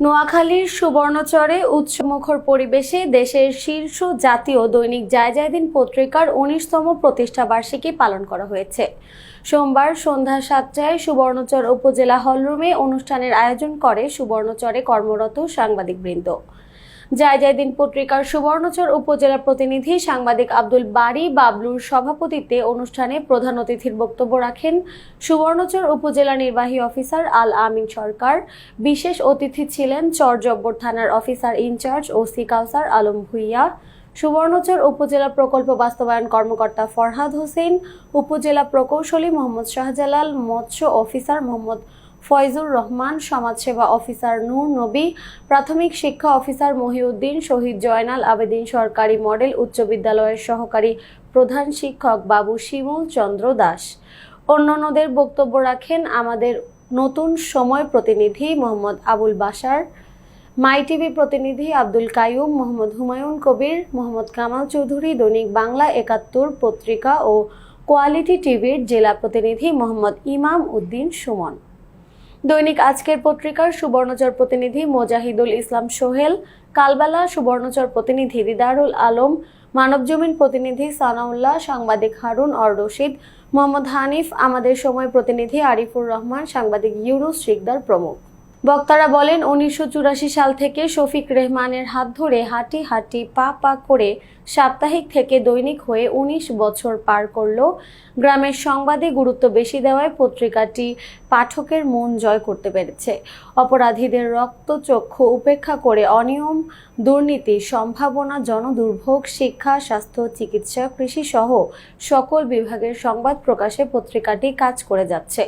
নোয়াখালীর সুবর্ণচরে উৎসমুখর পরিবেশে দেশের শীর্ষ জাতীয় দৈনিক জায়জায়দিন পত্রিকার উনিশতম প্রতিষ্ঠা বার্ষিকী পালন করা হয়েছে। সোমবার সন্ধ্যা সাতটায় সুবর্ণচর উপজেলা হলরুমে অনুষ্ঠানের আয়োজন করে সুবর্ণচরে কর্মরত সাংবাদিকবৃন্দ। জায়জায়দিন পত্রিকার সুবর্ণচর উপজেলা প্রতিনিধি সাংবাদিক আব্দুল বারী বাবলুর সভাপতিত্বে অনুষ্ঠানে প্রধান অতিথির বক্তব্য রাখেন সুবর্ণচর উপজেলা নির্বাহী অফিসার আল আমিন সরকার। বিশেষ অতিথি ছিলেন চরজব্বর থানার officer in charge OC Kawsar Alam Bhuiya, Subarnachar upazila প্রকল্প বাস্তবায়ন কর্মকর্তা ফরহাদ হোসেন, উপজেলা প্রকৌশলী মোহাম্মদ শাহজালাল, মৎস্য অফিসার মোহাম্মদ ফয়জুর রহমান, সমাজসেবা অফিসার নূর নবী, প্রাথমিক শিক্ষা অফিসার মহিউদ্দিন, শহীদ জয়নাল আবেদিন সরকারি মডেল, উচ্চ বিদ্যালয়ের সহকারী প্রধান শিক্ষক বাবু শিমুল চন্দ্র দাস। অন্যান্যদের বক্তব্য রাখেন আমাদের নতুন সময় প্রতিনিধি মোহাম্মদ আবুল বাশার, মাই টিভি প্রতিনিধি আব্দুল কাইয়ুম, মোহাম্মদ হুমায়ুন কবির, মোহাম্মদ কামাল চৌধুরী, দৈনিক বাংলা একাত্তর পত্রিকা ও কোয়ালিটি টিভির জেলা প্রতিনিধি মোহাম্মদ ইমাম উদ্দিন সুমন। দৈনিক আজকের পত্রিকার সুবর্ণচর প্রতিনিধি মোজাহিদুল ইসলাম সোহেল, কালবেলা সুবর্ণচর প্রতিনিধি দিদারুল আলম, মানবজমিন প্রতিনিধি সানাউল্লাহ, সাংবাদিক হারুন অর রশিদ মোহাম্মদ হানিফ, আমাদের সময় প্রতিনিধি আরিফুর রহমান, সাংবাদিক ইউনুস শিকদার প্রমুখ। বক্তারা বলেন, উনিশশো চুরাশি সাল থেকে শফিক রেহমানের হাত ধরে হাঁটি হাঁটি পা পা করে সাপ্তাহিক থেকে দৈনিক হয়ে ১৯ বছর পার করল। গ্রামের সংবাদে গুরুত্ব বেশি দেওয়ায় পত্রিকাটি পাঠকের মন জয় করতে পেরেছে। অপরাধীদের রক্তচক্ষু উপেক্ষা করে অনিয়ম, দুর্নীতি, সম্ভাবনা, জনদুর্ভোগ, শিক্ষা, স্বাস্থ্য, চিকিৎসা কৃষি সহ সকল বিভাগের সংবাদ প্রকাশে পত্রিকাটি কাজ করে যাচ্ছে।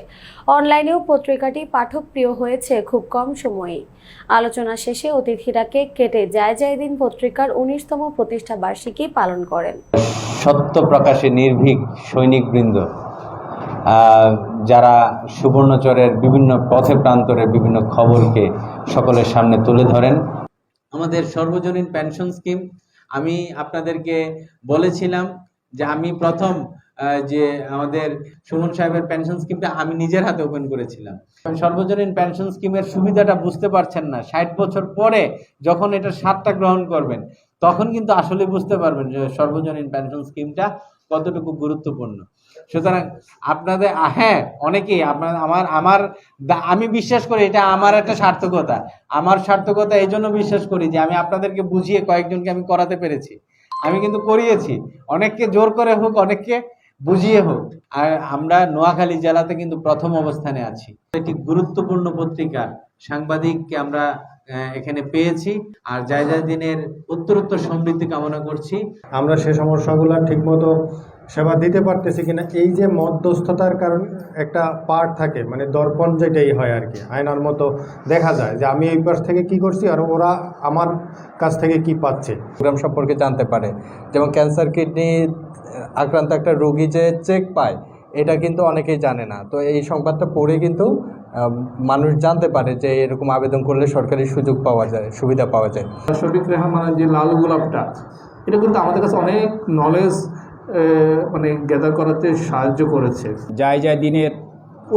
অনলাইনেও পত্রিকাটি পাঠকপ্রিয় হয়েছে খুব কম সময়েই। আলোচনা শেষে অতিথিরা কেক কেটে যায় যায় দিন পত্রিকার উনিশতম প্রতিষ্ঠা বার্ষিকী পালন করেন। সত্য প্রকাশে নির্ভীক সৈনিকবৃন্দ আহ, যারা সুবর্ণচরের বিভিন্ন পথে প্রান্তরের বিভিন্ন খবরকে সকলের সামনে তুলে ধরেন। আমাদের সর্বজনীন পেনশন স্কিম আমি আপনাদেরকে বলেছিলাম যে আমি প্রথম আহ, যে আমাদের সুমন সাহেবের পেনশন স্কিমটা আমি নিজের হাতে ওপেন করেছিলাম। সর্বজনীন পেনশন স্কিমের সুবিধাটা বুঝতে পারছেন না। ষাট বছর পরে যখন এটা সাতটা গ্রহণ করবেন তখন কিন্তু আসলে বুঝতে পারবেন যে সর্বজনীন পেনশন স্কিমটা কতটুকু গুরুত্বপূর্ণ। সুতরাং আপনাদের হ্যাঁ অনেকেই আপনার, আমার আমার আমি বিশ্বাস করি এটা আমার একটা সার্থকতা। আমার সার্থকতা এই জন্য বিশ্বাস করি যে আমি আপনাদেরকে বুঝিয়ে কয়েকজনকে আমি করাতে পেরেছি। আমি কিন্তু করিয়েছি। অনেককে জোর করে হোক, অনেককে বুঝিয়ে হোক আর আমরা নোয়াখালী জেলাতে কিন্তু প্রথম অবস্থানে আছি। একটি গুরুত্বপূর্ণ পত্রিকা সাংবাদিককে আমরা এখানে পেয়েছি আর দিনের উত্তরোত্তর সমৃদ্ধি কামনা করছি। আমরা সে সমস্যাগুলো ঠিকমতো সেবা দিতে পারতেছি কিনা এই যে মধ্যস্থতার কারণ একটা পার্ট থাকে মানে দর্পণ যেটাই হয় আর কি আয়নার মতো দেখা যায় যে আমি এই পাশ থেকে কি করছি আর ওরা আমার কাছ থেকে কি পাচ্ছে। প্রোগ্রাম সম্পর্কে জানতে পারে যেমন ক্যান্সার কিডনি আক্রান্ত একটা রোগী যে চেক পায় এটা কিন্তু অনেকেই জানে না। তো এই সংবাদটা পড়ে কিন্তু মানুষ জানতে পারে যে এরকম আবেদন করলে সরকারি সুযোগ পাওয়া যায় সুবিধা পাওয়া যায়। শফিক রেহমানের যে লাল গোলাপটা এটা কিন্তু আমাদের কাছে অনেক নলেজ মানে গ্যাদার করাতে সাহায্য করেছে। যায় যায় দিনের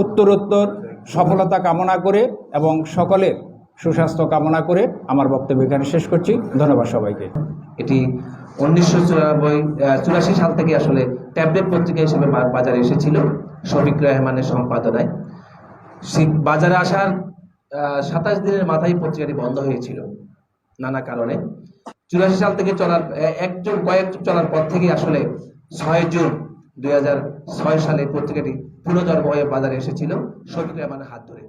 উত্তরোত্তর সফলতা কামনা করে এবং সকলের সুস্বাস্থ্য কামনা করে আমার বক্তব্য এখানে শেষ করছি। ধন্যবাদ সবাইকে। এটি উনিশশো চুরাশি সাল থেকে আসলে ট্যাবলেট পত্রিকা হিসেবে বাজারে এসেছিল শফিক রহমানের সম্পাদনায়। বাজারে আসার সাতাশ দিনের মাথায় পত্রিকাটি বন্ধ হয়েছিল নানা কারণে। চুরাশি সাল থেকে চলার একজন কয়েক চলার পর থেকে আসলে ছয় জুন দুই হাজার ছয় সালে পত্রিকাটি পুনর্জন্ম হয়ে বাজারে এসেছিল শফিক রহমানের হাত ধরে।